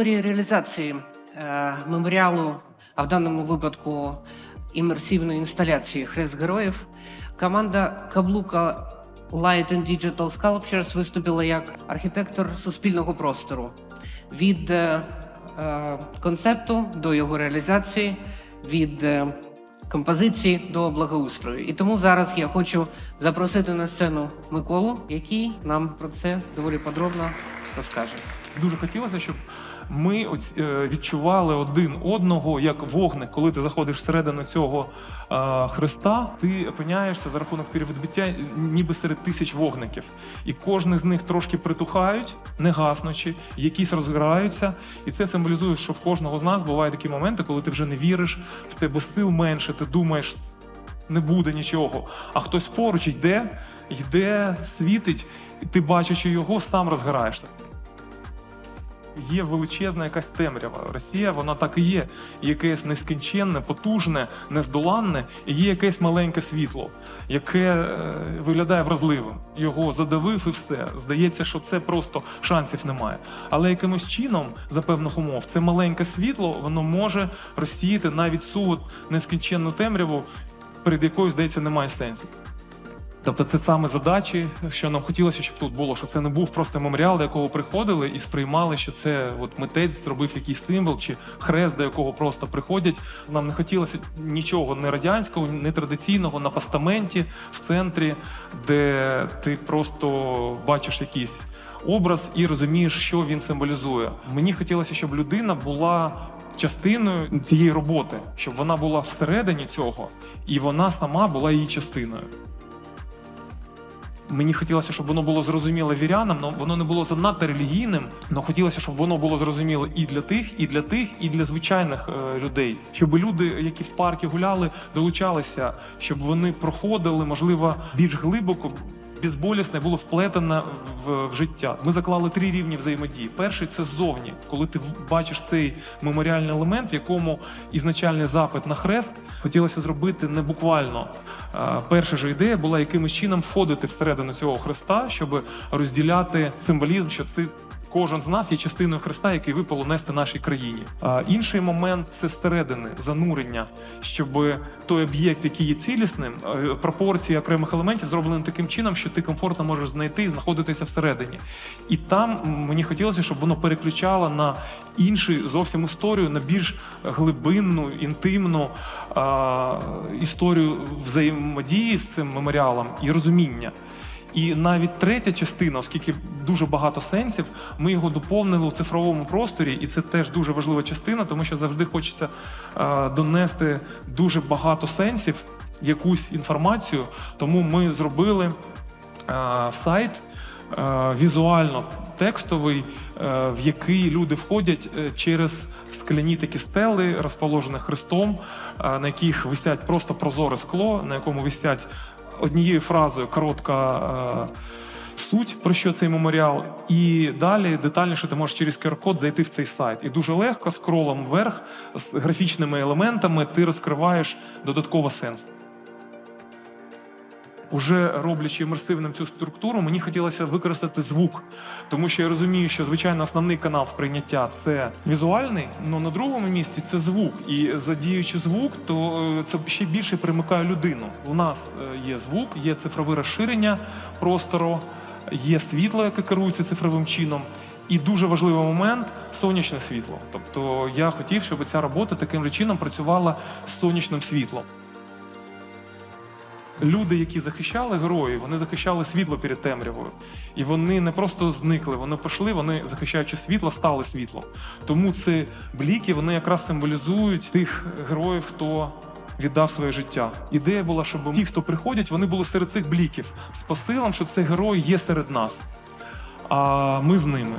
історії реалізації е, меморіалу, а в даному випадку імерсивної інсталяції Хрест героїв, команда Каблука Light and Digital Sculptures виступила як архітектор суспільного простору від е, е, концепту до його реалізації, від е, композиції до благоустрою. І тому зараз я хочу запросити на сцену Миколу, який нам про це доволі подробно розкаже. Дуже хотілося, щоб ми е, відчували один одного як вогник. Коли ти заходиш всередину цього е, хреста, ти опиняєшся за рахунок перевідбиття ніби серед тисяч вогників. І кожен з них трошки притухають, не гаснучи, якісь розгораються. І це символізує, що в кожного з нас бувають такі моменти, коли ти вже не віриш, в тебе сил менше, ти думаєш, не буде нічого. А хтось поруч йде, йде, світить, і ти, бачачи його, сам розгораєшся. Є величезна якась темрява. Росія, вона так і є. Якесь нескінченне, потужне, нездоланне, і є якесь маленьке світло, яке е, виглядає вразливим. Його задавив і все. Здається, що це просто шансів немає. Але якимось чином, за певних умов, це маленьке світло, воно може розсіяти навіть цю от нескінченну темряву, перед якою, здається, немає сенсу. Тобто це саме задачі, що нам хотілося, щоб тут було, що це не був просто меморіал, до якого приходили і сприймали, що це от митець зробив якийсь символ чи хрест, до якого просто приходять. Нам не хотілося нічого не радянського, не традиційного на постаменті в центрі, де ти просто бачиш якийсь образ і розумієш, що він символізує. Мені хотілося, щоб людина була. Частиною цієї роботи, щоб вона була всередині цього, і вона сама була її частиною. Мені хотілося, щоб воно було зрозуміло вірянам, але воно не було занадто релігійним. але хотілося, щоб воно було зрозуміло і для тих, і для тих, і для звичайних е, людей. Щоб люди, які в паркі гуляли, долучалися, щоб вони проходили, можливо, більш глибоко. Безболісне було вплетено в, в життя. Ми заклали три рівні взаємодії. Перший це ззовні, коли ти бачиш цей меморіальний елемент, в якому ізначальний запит на хрест хотілося зробити не буквально. Е, Перша ж ідея була якимось чином входити всередину цього хреста, щоб розділяти символізм, що це. Кожен з нас є частиною Христа, який випало нести нашій країні. А інший момент це зсередини занурення, щоб той об'єкт, який є цілісним, е, пропорції окремих елементів зроблені таким чином, що ти комфортно можеш знайти і знаходитися всередині. І там мені хотілося, щоб воно переключало на іншу зовсім історію, на більш глибинну, інтимну а, історію взаємодії з цим меморіалом і розуміння. І навіть третя частина, оскільки дуже багато сенсів, ми його доповнили у цифровому просторі, і це теж дуже важлива частина, тому що завжди хочеться е, донести дуже багато сенсів, якусь інформацію. Тому ми зробили е, сайт е, візуально текстовий, в який люди входять через скляні такі стели, розположені хрестом, на яких висять просто прозоре скло, на якому висять однією фразою коротка. е, Суть про що цей меморіал, і далі детальніше ти можеш через QR-код зайти в цей сайт. І дуже легко скролом вверх з графічними елементами ти розкриваєш додатково сенс. Уже роблячи імерсивним цю структуру, мені хотілося використати звук, тому що я розумію, що звичайно основний канал сприйняття це візуальний, але на другому місці це звук. І задіючи звук, то е, це ще більше примикає людину. У нас е, є звук, є цифрове розширення простору, є світло, яке керується цифровим чином. І дуже важливий момент сонячне світло. Тобто я хотів, щоб ця робота таким чином працювала з сонячним світлом. Люди, які захищали героїв, вони захищали світло перед темрявою. І вони не просто зникли, вони пішли, вони, захищаючи світло, стали світлом. Тому ці бліки вони якраз символізують тих героїв, хто віддав своє життя. Ідея була, щоб ті, хто приходять, вони були серед цих бліків з посилом, що цей герой є серед нас, а ми з ними.